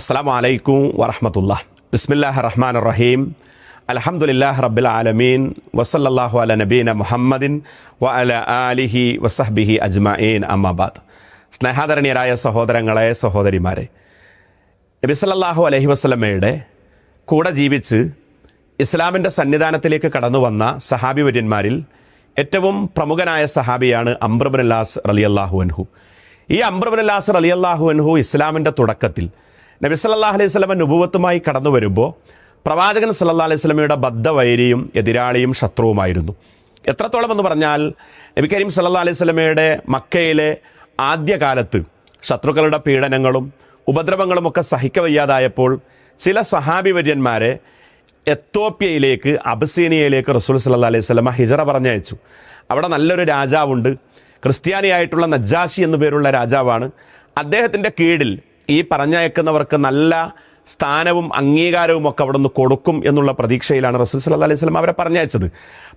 അസ്സാം വലൈക്കും വറഹമത്തുള്ള ബിസ്മില്ലാഹ് റഹ്മാൻ റഹീം അലഹമുല്ലാഹ് റബ്ബിൽ ആലമീൻ വസല്ലാഹു അല നബീന മുഹമ്മദിൻ വ അല ആലിഹി വസഹ്ബിഹി അജ്മഈൻ അമ്മാബാദ് സ്നേഹാദരണീയരായ സഹോദരങ്ങളെ സഹോദരിമാരെ നബി സല്ലല്ലാഹു അലൈഹി വസ്ലമയുടെ കൂടെ ജീവിച്ച് ഇസ്ലാമിന്റെ സന്നിധാനത്തിലേക്ക് കടന്നു വന്ന സഹാബി വര്യന്മാരിൽ ഏറ്റവും പ്രമുഖനായ സഹാബിയാണ് അംബ്രബുൽ അല്ലാസ് റലിയല്ലാഹു അൻഹു. ഈ അംബ്രബുൽ അല്ലാസ് റലിയല്ലാഹു അൻഹു ഇസ്ലാമിന്റെ തുടക്കത്തിൽ നബി സല്ലല്ലാഹു അലൈഹി സ്വലമ നുപുവത്തുമായി കടന്നു വരുമ്പോൾ പ്രവാചകൻ സല്ലല്ലാഹു അലൈഹി സ്വലമയുടെ ബദ്ധവൈരിയും എതിരാളിയും ശത്രുവുമായിരുന്നു. എത്രത്തോളം എന്ന് പറഞ്ഞാൽ നബി കരീം സല്ലല്ലാഹു അലൈഹി സ്വലമയുടെ മക്കയിലെ ആദ്യകാലത്ത് ശത്രുക്കളുടെ പീഡനങ്ങളും ഉപദ്രവങ്ങളും ഒക്കെ സഹിക്കവയ്യാതായപ്പോൾ ചില സഹാബി വര്യന്മാരെ എത്തോപ്യയിലേക്ക് അബസീനിയയിലേക്ക് റസൂൽ സല്ലാ അലൈഹി സ്വലമ ഹിജറ പറഞ്ഞയച്ചു. അവിടെ നല്ലൊരു രാജാവുണ്ട്. ക്രിസ്ത്യാനിയായിട്ടുള്ള നജ്ജാഷി എന്നു പേരുള്ള രാജാവാണ്. അദ്ദേഹത്തിന്റെ കീഴിൽ ഈ പറഞ്ഞയക്കുന്നവർക്ക് നല്ല സ്ഥാനവും അംഗീകാരവും ഒക്കെ അവിടെ നിന്ന് കൊടുക്കും എന്നുള്ള പ്രതീക്ഷയിലാണ് റസൂൽ സല്ലാ അലൈഹി സ്വലം അവരെ പറഞ്ഞയച്ചത്.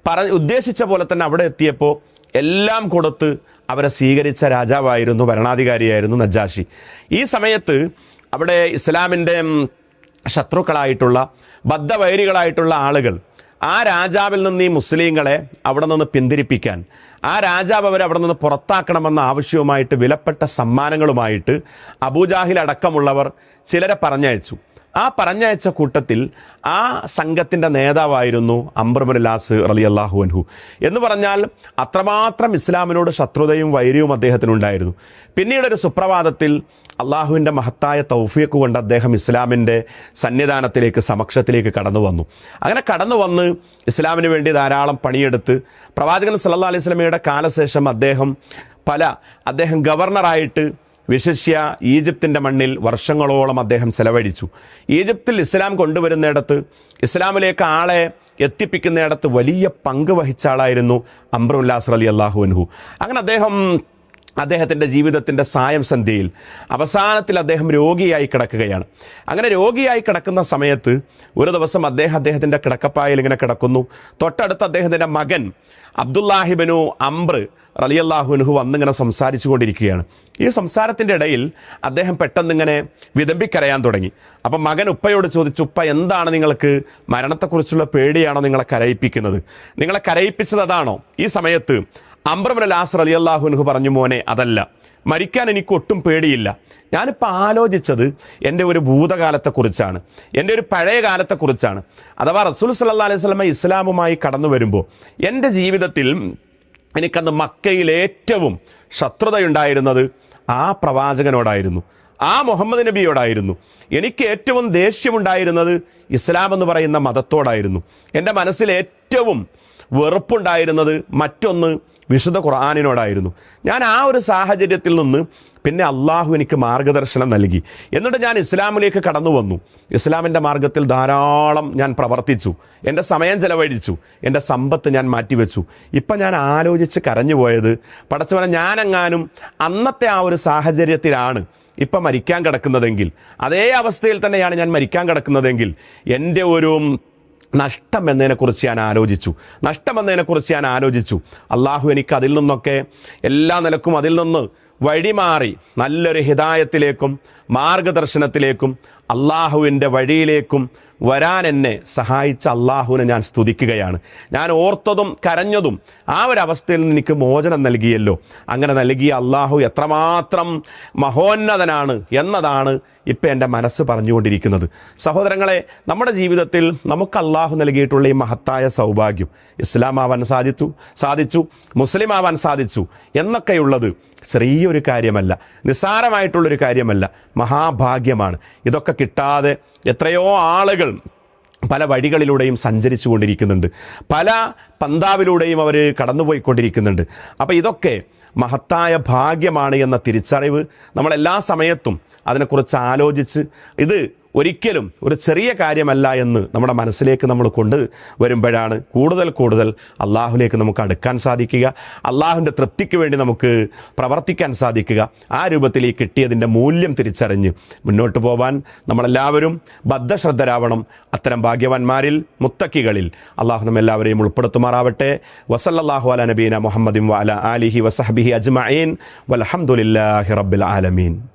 പറ ഉദ്ദേശിച്ച പോലെ തന്നെ അവിടെ എത്തിയപ്പോൾ എല്ലാം കൊടുത്ത് അവരെ സ്വീകരിച്ച രാജാവായിരുന്നു ഭരണാധികാരിയായിരുന്നു നജാഷി. ഈ സമയത്ത് അവിടെ ഇസ്ലാമിന്റെ ശത്രുക്കളായിട്ടുള്ള ബദ്ധവൈരികളായിട്ടുള്ള ആളുകൾ ആ രാജാവിൽ നിന്ന് ഈ മുസ്ലിങ്ങളെ അവിടെ നിന്ന് പിന്തിരിപ്പിക്കാൻ ആ രാജാവ് അവരെ അവിടെ നിന്ന് പുറത്താക്കണമെന്ന ആവശ്യവുമായിട്ട് വിലപ്പെട്ട സമ്മാനങ്ങളുമായിട്ട് അബൂജാഹിൽ അടക്കമുള്ളവർ ചിലരെ പറഞ്ഞയച്ചു. ആ പറഞ്ഞയച്ച കൂട്ടത്തിൽ ആ സംഘത്തിന്റെ നേതാവായിരുന്നു അംബർമുലാസ് അലി അള്ളാഹു അൻഹു. എന്ന് പറഞ്ഞാൽ അത്രമാത്രം ഇസ്ലാമിനോട് ശത്രുതയും വൈര്യവും അദ്ദേഹത്തിനുണ്ടായിരുന്നു. പിന്നീട് ഒരു സുപ്രഭാതത്തിൽ അള്ളാഹുവിന്റെ മഹത്തായ തൗഫിയക്ക് കൊണ്ട് അദ്ദേഹം ഇസ്ലാമിന്റെ സന്നിധാനത്തിലേക്ക് സമക്ഷത്തിലേക്ക് കടന്നു വന്നു. അങ്ങനെ കടന്നു വന്ന് ഇസ്ലാമിന് വേണ്ടി ധാരാളം പണിയെടുത്ത് പ്രവാചകൻ സല്ലാ അലൈഹി സ്വലമയുടെ കാലശേഷം അദ്ദേഹം പല അദ്ദേഹം ഗവർണറായിട്ട് വിശിഷ്യ ഈജിപ്തിന്റെ മണ്ണിൽ വർഷങ്ങളോളം അദ്ദേഹം ചെലവഴിച്ചു. ഈജിപ്തിൽ ഇസ്ലാം കൊണ്ടുവരുന്നിടത്ത് ഇസ്ലാമിലേക്ക് ആളെ എത്തിപ്പിക്കുന്നിടത്ത് വലിയ പങ്ക് വഹിച്ച ആളായിരുന്നു അംബ്രുല്ലാസ് അലി അള്ളാഹു അൻഹു. അങ്ങനെ അദ്ദേഹം അദ്ദേഹത്തിന്റെ ജീവിതത്തിന്റെ സായം സന്ധ്യയിൽ അവസാനത്തിൽ അദ്ദേഹം രോഗിയായി കിടക്കുകയാണ്. അങ്ങനെ രോഗിയായി കിടക്കുന്ന സമയത്ത് ഒരു ദിവസം അദ്ദേഹം അദ്ദേഹത്തിന്റെ കിടക്കപ്പായിൽ ഇങ്ങനെ കിടക്കുന്നു. തൊട്ടടുത്ത് അദ്ദേഹത്തിന്റെ മകൻ അബ്ദുല്ലാഹിബനു അംബ്ര റലിയല്ലാഹുനുഹു വന്നിങ്ങനെ സംസാരിച്ചു കൊണ്ടിരിക്കുകയാണ് ഈ സംസാരത്തിന്റെ ഇടയിൽ അദ്ദേഹം പെട്ടെന്നിങ്ങനെ വിതമ്പിക്കരയാൻ തുടങ്ങി. അപ്പം മകൻ ഉപ്പയോട് ചോദിച്ചു ഉപ്പ എന്താണ് നിങ്ങൾക്ക് മരണത്തെക്കുറിച്ചുള്ള പേടിയാണോ നിങ്ങളെ കരയിപ്പിക്കുന്നത്? നിങ്ങളെ കരയിപ്പിച്ചത് അതാണോ? ഈ സമയത്ത് അംബ്രമൻ ലാസർ അലി അള്ളാഹുനുഹു പറഞ്ഞു മോനെ അതല്ല. മരിക്കാൻ എനിക്ക് ഒട്ടും പേടിയില്ല. ഞാനിപ്പോൾ ആലോചിച്ചത് എന്റെ ഒരു ഭൂതകാലത്തെക്കുറിച്ചാണ്. എന്റെ ഒരു പഴയ കാലത്തെക്കുറിച്ചാണ്. അഥവാ റസൂൽ സല്ലാ അലൈഹി സ്വലമ ഇസ്ലാമുമായി കടന്നു വരുമ്പോൾ എന്റെ ജീവിതത്തിൽ എനിക്കന്ന് മക്കയിൽ ഏറ്റവും ശത്രുതയുണ്ടായിരുന്നത് ആ പ്രവാചകനോടായിരുന്നു. ആ മുഹമ്മദ് നബിയോടായിരുന്നു. എനിക്ക് ഏറ്റവും ദേഷ്യമുണ്ടായിരുന്നത് ഇസ്ലാം എന്ന് പറയുന്ന മതത്തോടായിരുന്നു. എന്റെ മനസ്സിൽ ഏറ്റവും വെറുപ്പുണ്ടായിരുന്നത് മറ്റൊന്ന് വിശുദ്ധ ഖുർആാനിനോടായിരുന്നു. ഞാൻ ആ ഒരു സാഹചര്യത്തിൽ നിന്ന് പിന്നെ അള്ളാഹു എനിക്ക് മാർഗദർശനം നൽകി. എന്നിട്ട് ഞാൻ ഇസ്ലാമിലേക്ക് കടന്നു വന്നു. ഇസ്ലാമിന്റെ മാർഗത്തിൽ ധാരാളം ഞാൻ പ്രവർത്തിച്ചു. എന്റെ സമയം ചെലവഴിച്ചു. എന്റെ സമ്പത്ത് ഞാൻ മാറ്റിവെച്ചു. ഇപ്പം ഞാൻ ആലോചിച്ച് കരഞ്ഞു പോയത് പടച്ചവനെ ഞാനെങ്ങാനും അന്നത്തെ ആ ഒരു സാഹചര്യത്തിലാണ് ഇപ്പം മരിക്കാൻ കിടക്കുന്നതെങ്കിൽ അതേ അവസ്ഥയിൽ തന്നെയാണ് ഞാൻ മരിക്കാൻ കിടക്കുന്നതെങ്കിൽ എന്റെ ഒരു നഷ്ടം എന്നതിനെക്കുറിച്ച് ഞാൻ ആലോചിച്ചു. നഷ്ടം എന്നതിനെക്കുറിച്ച് ഞാൻ ആലോചിച്ചു. അള്ളാഹു എനിക്ക് അതിൽ നിന്നൊക്കെ എല്ലാ നിലക്കും അതിൽ നിന്ന് വഴിമാറി നല്ലൊരു ഹിതായത്തിലേക്കും മാർഗദർശനത്തിലേക്കും അള്ളാഹുവിന്റെ വഴിയിലേക്കും വരാൻ എന്നെ സഹായിച്ച അള്ളാഹുവിനെ ഞാൻ സ്തുതിക്കുകയാണ്. ഞാൻ ഓർത്തതും കരഞ്ഞതും ആ ഒരു അവസ്ഥയിൽ നിന്ന് എനിക്ക് മോചനം നൽകിയല്ലോ. അങ്ങനെ നൽകിയ അള്ളാഹു എത്രമാത്രം മഹോന്നതനാണ് എന്നതാണ് ഇപ്പം എന്റെ മനസ്സ് പറഞ്ഞുകൊണ്ടിരിക്കുന്നത്. സഹോദരങ്ങളെ നമ്മുടെ ജീവിതത്തിൽ നമുക്ക് അള്ളാഹു നൽകിയിട്ടുള്ള ഈ മഹത്തായ സൗഭാഗ്യം ഇസ്ലാം ആവാൻ സാധിച്ചു സാധിച്ചു മുസ്ലിം ആവാൻ സാധിച്ചു എന്നൊക്കെയുള്ളത് ചെറിയൊരു കാര്യമല്ല നിസ്സാരമായിട്ടുള്ളൊരു കാര്യമല്ല മഹാഭാഗ്യമാണ്. ഇതൊക്കെ കിട്ടാതെ എത്രയോ ആളുകൾ പല വഴികളിലൂടെയും സഞ്ചരിച്ചു കൊണ്ടിരിക്കുന്നുണ്ട് പല പന്താവിലൂടെയും അവർ കടന്നുപോയിക്കൊണ്ടിരിക്കുന്നുണ്ട്. അപ്പോൾ ഇതൊക്കെ മഹത്തായ ഭാഗ്യമാണ് എന്ന തിരിച്ചറിവ് നമ്മളെല്ലാ സമയത്തും അതിനെക്കുറിച്ച് ആലോചിച്ച് ഇത് ഒരിക്കലും ഒരു ചെറിയ കാര്യമല്ല എന്ന് നമ്മുടെ മനസ്സിലേക്ക് നമ്മൾ കൊണ്ട് വരുമ്പോഴാണ് കൂടുതൽ കൂടുതൽ അള്ളാഹുലേക്ക് നമുക്ക് അടുക്കാൻ സാധിക്കുക. അള്ളാഹുവിന്റെ തൃപ്തിക്ക് വേണ്ടി നമുക്ക് പ്രവർത്തിക്കാൻ സാധിക്കുക. ആ രൂപത്തിൽ ഈ കിട്ടിയതിന്റെ മൂല്യം തിരിച്ചറിഞ്ഞ് മുന്നോട്ട് പോകാൻ നമ്മളെല്ലാവരും ബദ്ധശ്രദ്ധരാവണം. അത്തരം ഭാഗ്യവാന്മാരിൽ മുത്തക്കികളിൽ അള്ളാഹു നമ്മെല്ലാവരെയും ഉൾപ്പെടുത്തുമാറാവട്ടെ. വസല്ലാഹു അല നബീന മുഹമ്മദിൻ വാല ആലിഹി വസഹബിഹി അജ്മഈൻ. വലഹമുല്ലാഹി റബ്ബിൽ ആലമീൻ.